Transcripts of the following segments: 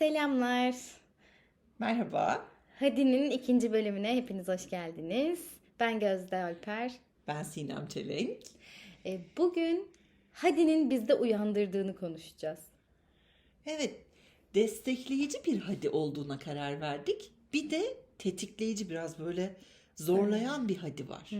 Selamlar. Merhaba, Hadi'nin ikinci bölümüne hepiniz hoş geldiniz. Ben Gözde Alper. ben Sinem Çelenk. E, bugün Hadi'nin bizde uyandırdığını konuşacağız. Evet, destekleyici bir hadi olduğuna karar verdik. Bir de tetikleyici biraz böyle zorlayan bir hadi var.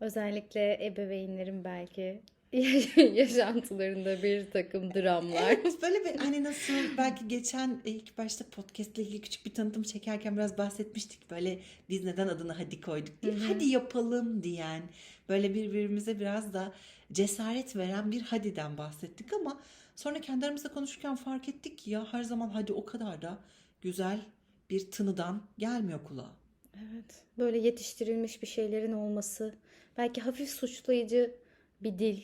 Özellikle ebeveynlerin belki yaşantılarında bir takım dramlar. Evet, böyle bir hani nasıl belki geçen ilk başta podcastle ilgili küçük bir tanıtım çekerken biraz bahsetmiştik. Böyle biz neden adını hadi koyduk diye. Hadi yapalım diyen, böyle birbirimize biraz da cesaret veren bir hadiden bahsettik ama sonra kendi aramızda konuşurken fark ettik ki ya her zaman hadi o kadar da güzel bir tınıdan gelmiyor kulağa. Evet. Böyle yetiştirilmiş bir şeylerin olması. Belki hafif suçlayıcı bir dil.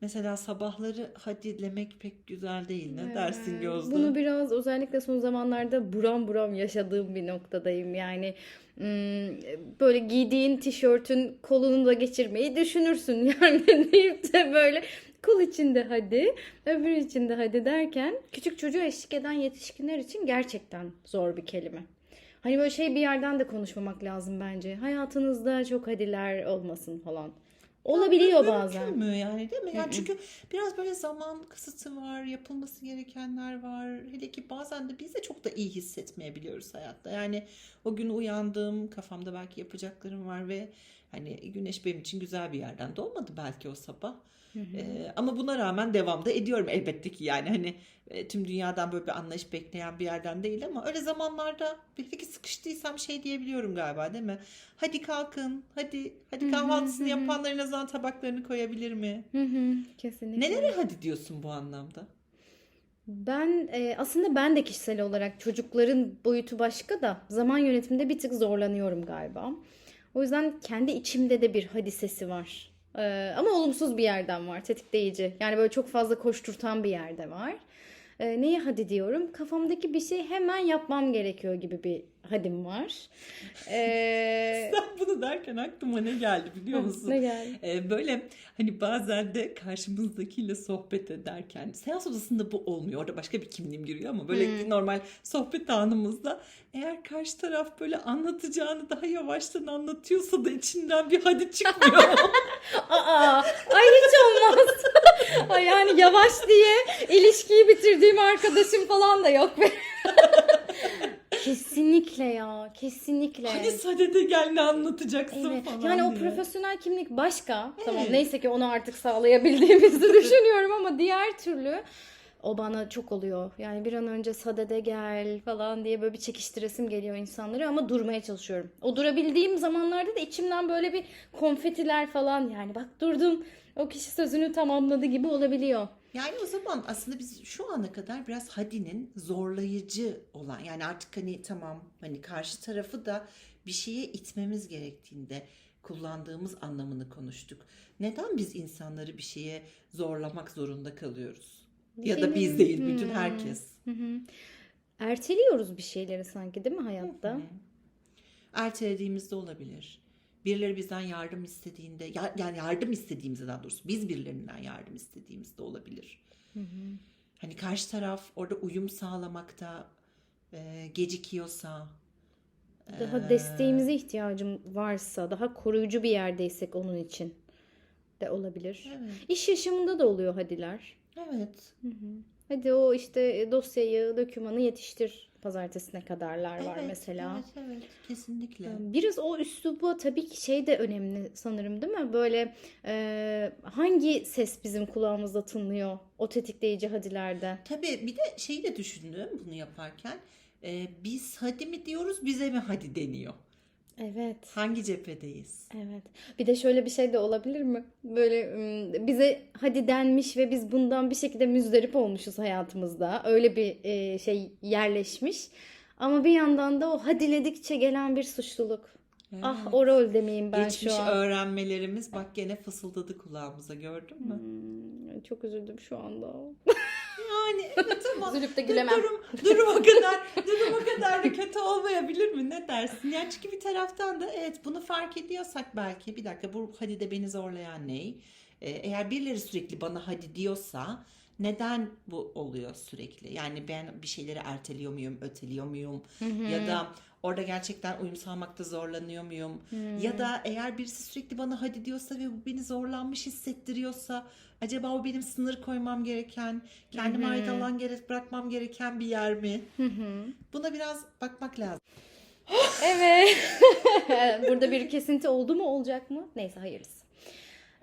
Mesela sabahları hadi demek pek güzel değil. Ne dersin Gözde? Bunu biraz özellikle son zamanlarda buram buram yaşadığım bir noktadayım. Yani hmm, böyle giydiğin tişörtün kolunu da geçirmeyi düşünürsün. Yani deyip de böyle kol içinde hadi, öbür içinde hadi derken küçük çocuğu eşlik eden yetişkinler için gerçekten zor bir kelime. Hani böyle şey bir yerden de konuşmamak lazım bence. Hayatınızda çok hadiler olmasın falan. Olabiliyor Mümkün bazen. mü yani değil mi? Yani çünkü biraz böyle zaman kısıtı var, yapılması gerekenler var. Hele ki bazen de biz de çok da iyi hissetmeyebiliyoruz hayatta. Yani o gün uyandım, kafamda belki yapacaklarım var ve hani güneş benim için güzel bir yerden doğmadı belki o sabah. Ee, ama buna rağmen devam da ediyorum elbette ki yani hani e, tüm dünyadan böyle bir anlayış bekleyen bir yerden değil ama öyle zamanlarda bir peki sıkıştıysam şey diyebiliyorum galiba değil mi? Hadi kalkın, hadi hadi kahvaltısını yapanlar en azından tabaklarını koyabilir mi? Hı hı, kesinlikle. Nelere hadi diyorsun bu anlamda? Ben e, aslında ben de kişisel olarak çocukların boyutu başka da zaman yönetiminde bir tık zorlanıyorum galiba. O yüzden kendi içimde de bir hadi sesi var. E, ama olumsuz bir yerden var, tetikleyici. Yani böyle çok fazla koşturtan bir yerde var. E, neye hadi diyorum? Kafamdaki bir şey hemen yapmam gerekiyor gibi bir hadim var. E, Sen bunu derken aklıma ne geldi biliyor musun? ne geldi? Ee, böyle hani bazen de karşımızdakiyle sohbet ederken seans odasında bu olmuyor. Orada başka bir kimliğim giriyor ama böyle normal sohbet anımızda eğer karşı taraf böyle anlatacağını daha yavaştan anlatıyorsa da içinden bir hadi çıkmıyor. Aa, ay hiç olmaz. Ay yani yavaş diye ilişkiyi bitirdiğim arkadaşım falan da yok be. Kesinlikle ya, kesinlikle. Hadi sadede gel ne anlatacaksın Evet. falan Yani o diye. profesyonel kimlik başka. Tamam Evet. neyse ki onu artık sağlayabildiğimizi düşünüyorum ama diğer türlü o bana çok oluyor. Yani bir an önce sadede gel falan diye böyle bir çekiştiresim geliyor insanları ama durmaya çalışıyorum. O durabildiğim zamanlarda da içimden böyle bir konfetiler falan yani bak durdum o kişi sözünü tamamladı gibi olabiliyor. Yani o zaman aslında biz şu ana kadar biraz hadinin zorlayıcı olan yani artık hani tamam hani karşı tarafı da bir şeye itmemiz gerektiğinde kullandığımız anlamını konuştuk. Neden biz insanları bir şeye zorlamak zorunda kalıyoruz? Ya da biz değil bütün herkes. Erteliyoruz bir şeyleri sanki değil mi hayatta? Ertelediğimizde olabilir. Birileri bizden yardım istediğinde ya- yani yardım istediğimizde daha doğrusu biz birilerinden yardım istediğimizde olabilir. Hani karşı taraf orada uyum sağlamakta e, gecikiyorsa Daha desteğimize ihtiyacım varsa, daha koruyucu bir yerdeysek onun için de olabilir. Evet. İş yaşamında da oluyor hadiler. Evet. Hadi o işte dosyayı, dokümanı yetiştir pazartesine kadarlar var Evet, mesela. Evet, evet. Kesinlikle. Biraz o üsluba tabii ki şey de önemli sanırım değil mi? Böyle e, hangi ses bizim kulağımızda tınlıyor o tetikleyici hadilerde? Tabii bir de şeyi de düşündüm bunu yaparken. E, biz hadi mi diyoruz bize mi hadi deniyor? Evet. Hangi cephedeyiz? Evet. Bir de şöyle bir şey de olabilir mi? Böyle bize hadi denmiş ve biz bundan bir şekilde müzdarip olmuşuz hayatımızda. Öyle bir e, şey yerleşmiş. Ama bir yandan da o hadiledikçe gelen bir suçluluk. Ah o rol demeyeyim ben Geçmiş şu an. öğrenmelerimiz bak gene fısıldadı kulağımıza gördün mü? Hmm, çok üzüldüm şu anda. Yani evet ama Üzülüp de gülemem. durum, durum o kadar durum o kadar da kötü olmayabilir mi? Ne dersin? Yani çünkü bir taraftan da evet bunu fark ediyorsak belki bir dakika bu hadi de beni zorlayan ne? Ee, eğer birileri sürekli bana hadi diyorsa neden bu oluyor sürekli? Yani ben bir şeyleri erteliyor muyum, öteliyor muyum? Ya da orada gerçekten uyum sağlamakta zorlanıyor muyum? Ya da eğer birisi sürekli bana hadi diyorsa ve bu beni zorlanmış hissettiriyorsa acaba o benim sınır koymam gereken, kendime ait alan gerek bırakmam gereken bir yer mi? Buna biraz bakmak lazım. Evet. Burada bir kesinti oldu mu olacak mı? Neyse hayırlısı.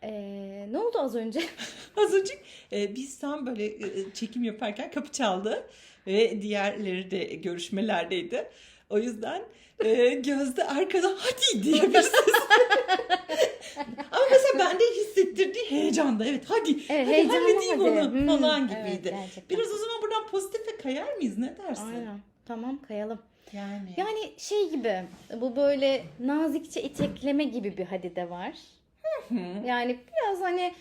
Ee, ne oldu az önce? Az önce e, biz tam böyle e, çekim yaparken kapı çaldı ve diğerleri de görüşmelerdeydi. O yüzden e, Gözde arkadan hadi diye bir ses. Ama mesela bende hissettirdiği heyecanda evet hadi Evet, hadi halledeyim hadi. onu Hmm, falan evet, gibiydi. gerçekten. Biraz o zaman buradan pozitife kayar mıyız ne dersin? Aynen. Tamam kayalım. Yani. Yani şey gibi bu böyle nazikçe itekleme gibi bir hadi de var. Yani biraz hani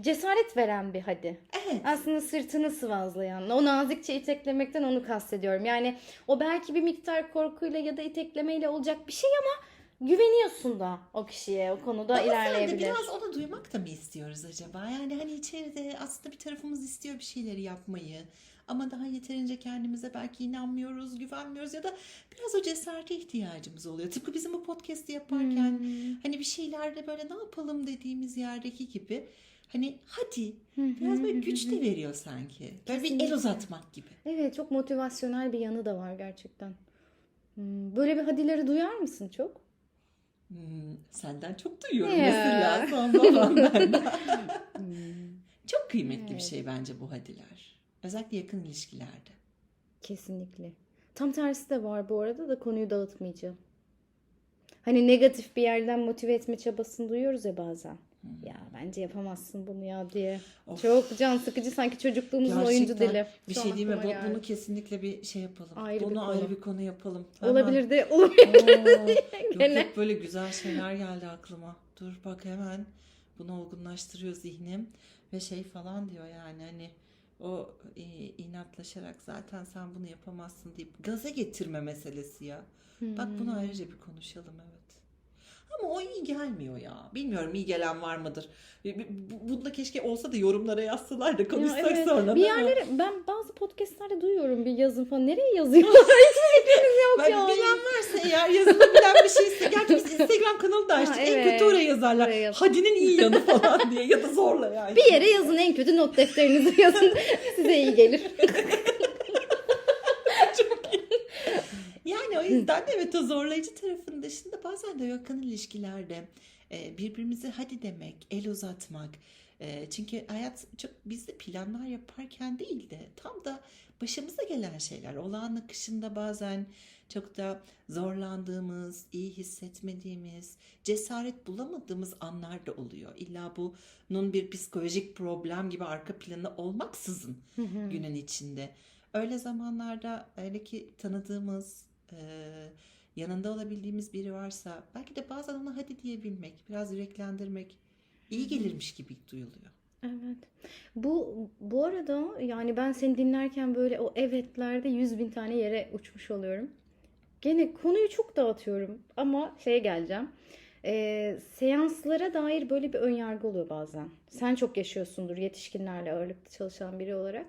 cesaret veren bir hadi. Evet. Aslında sırtını sıvazlayan. O nazikçe iteklemekten onu kastediyorum. Yani o belki bir miktar korkuyla ya da iteklemeyle olacak bir şey ama güveniyorsun da o kişiye o konuda Ama ilerleyebilir. biraz onu duymak da mı istiyoruz acaba? Yani hani içeride aslında bir tarafımız istiyor bir şeyleri yapmayı. Ama daha yeterince kendimize belki inanmıyoruz, güvenmiyoruz ya da biraz o cesarete ihtiyacımız oluyor. Tıpkı bizim bu podcast'i yaparken hani bir şeylerde böyle ne yapalım dediğimiz yerdeki gibi hani hadi biraz böyle güç de veriyor sanki. Böyle bir el uzatmak gibi. Evet çok motivasyonel bir yanı da var gerçekten. Hmm, Böyle bir hadileri duyar mısın çok? Hmm, senden çok duyuyorum Ya. mesela son zamanlarda. Çok kıymetli bir Evet. şey bence bu hadiler. Özellikle yakın ilişkilerde. Kesinlikle. Tam tersi de var bu arada da konuyu dağıtmayacağım. Hani negatif bir yerden motive etme çabasını duyuyoruz ya bazen. Ya bence yapamazsın bunu ya diye. Of. Çok can sıkıcı sanki çocukluğumuzun oyuncu dili. Bir Şu şey değil mi? Bu- geldi. bunu kesinlikle bir şey yapalım. Ayrı bunu bir ayrı bir konu yapalım. Olabilir de olabilir. Oo, yok yok böyle güzel şeyler geldi aklıma. Dur bak hemen bunu olgunlaştırıyor zihnim ve şey falan diyor yani hani o e, inatlaşarak zaten sen bunu yapamazsın deyip gaza getirme meselesi ya. Bak bunu Hmm. ayrıca bir konuşalım evet. İyi gelmiyor ya. Bilmiyorum iyi gelen var mıdır? Bu- Bunda keşke olsa da yorumlara yazsalar da Ya konuşsak evet. sonra. Bir yerlere ben bazı podcastlerde duyuyorum bir yazın falan. Nereye yazıyorlar? Hiç fikrimiz yok Bak, ya. bilen varsa eğer yazılabilen bir şeyse. Gerçi biz Instagram kanalı da açtık. Ha, En evet. kötü oraya yazarlar. Oraya. Hadinin iyi yanı falan diye. Ya da zorla yani. Bir yere yazın en kötü not defterinizi yazın. Size iyi gelir. Yani o yüzden de evet o zorlayıcı tarafın dışında bazen de yakın ilişkilerde e, birbirimize hadi demek, el uzatmak. E, Çünkü hayat çok biz de planlar yaparken değil de tam da başımıza gelen şeyler. Olağan akışında bazen çok da zorlandığımız, iyi hissetmediğimiz, cesaret bulamadığımız anlar da oluyor. İlla bunun bir psikolojik problem gibi arka planı olmaksızın günün içinde. Öyle zamanlarda öyle ki tanıdığımız, yanında olabildiğimiz biri varsa belki de bazen ona hadi diyebilmek, biraz yüreklendirmek iyi gelirmiş gibi duyuluyor. Evet. Bu bu arada yani ben seni dinlerken böyle o evetlerde yüz bin tane yere uçmuş oluyorum. Gene konuyu çok dağıtıyorum ama şeye geleceğim. Ee, seanslara dair böyle bir önyargı oluyor bazen. Sen çok yaşıyorsundur yetişkinlerle ağırlıklı çalışan biri olarak.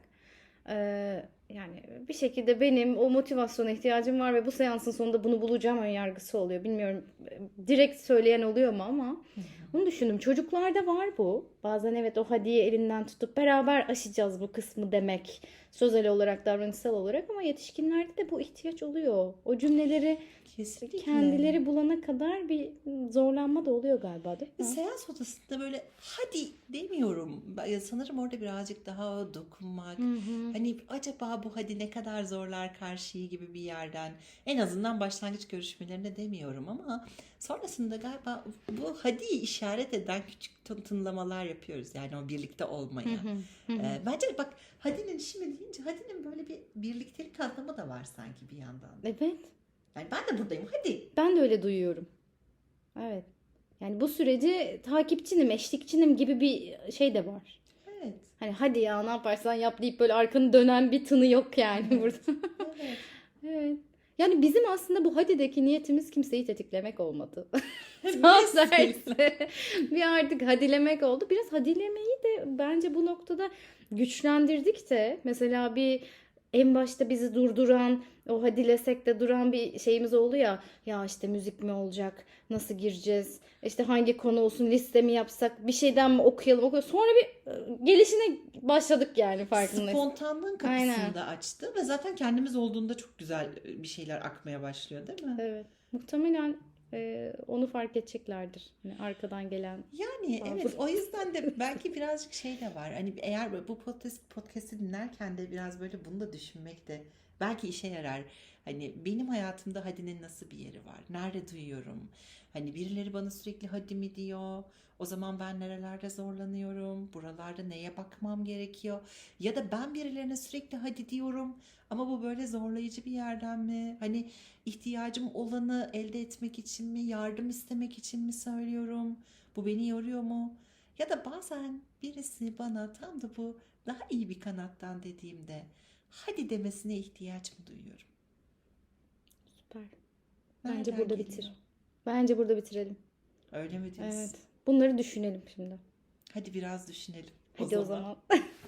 Ee, yani bir şekilde benim o motivasyona ihtiyacım var ve bu seansın sonunda bunu bulacağım önyargısı oluyor. Bilmiyorum e, direkt söyleyen oluyor mu ama onu düşündüm. Çocuklarda var bu. Bazen evet o hadiye elinden tutup beraber aşacağız bu kısmı demek. Sözel olarak, davranışsal olarak ama yetişkinlerde de bu ihtiyaç oluyor. O cümleleri Kesinlikle. kendileri bulana kadar bir zorlanma da oluyor galiba değil mi? Seans odasında böyle hadi demiyorum. Sanırım orada birazcık daha dokunmak. Hani acaba bu hadi ne kadar zorlar karşıyı gibi bir yerden. En azından başlangıç görüşmelerinde demiyorum ama sonrasında galiba bu hadiyi işaret eden küçük tın- tınlamalar yapıyoruz. Yani o birlikte olmaya. Ee, bence bak hadinin şimdi deyince hadinin böyle bir birliktelik anlamı da var sanki bir yandan. Evet. Yani ben de buradayım hadi. Ben de öyle duyuyorum. Evet. Yani bu süreci takipçinim, eşlikçinim gibi bir şey de var. Evet. Hani hadi ya ne yaparsan yap deyip böyle arkanı dönen bir tını yok yani burada. evet. Evet. Yani bizim aslında bu hadideki niyetimiz kimseyi tetiklemek olmadı. Tam tersi. bir artık hadilemek oldu. Biraz hadilemeyi de bence bu noktada güçlendirdik de mesela bir en başta bizi durduran o hadilesek de duran bir şeyimiz oldu ya ya işte müzik mi olacak? Nasıl gireceğiz? İşte hangi konu olsun? Liste mi yapsak? Bir şeyden mi okuyalım? Okuyalım sonra bir gelişine başladık yani farkındayız. Spontanlığın kapısını Aynen. da açtı ve zaten kendimiz olduğunda çok güzel bir şeyler akmaya başlıyor değil mi? Evet. Muhtemelen e, onu fark edeceklerdir yani arkadan gelen. Yani Bazı- evet o yüzden de belki birazcık şey de var. Hani eğer bu podcast podcast'i dinlerken de biraz böyle bunu da düşünmek de belki işe yarar. Hani benim hayatımda Hadi'nin nasıl bir yeri var? Nerede duyuyorum? Hani birileri bana sürekli Hadi mi diyor? O zaman ben nerelerde zorlanıyorum? Buralarda neye bakmam gerekiyor? Ya da ben birilerine sürekli hadi diyorum ama bu böyle zorlayıcı bir yerden mi? Hani ihtiyacım olanı elde etmek için mi, yardım istemek için mi söylüyorum? Bu beni yoruyor mu? Ya da bazen birisi bana tam da bu daha iyi bir kanattan dediğimde hadi demesine ihtiyaç mı duyuyorum? Süper. Bence Nereden burada geliyor? bitir. Bence burada bitirelim. Öyle mi diyorsun? Evet. Bunları düşünelim şimdi. Hadi biraz düşünelim. Hadi o zaman.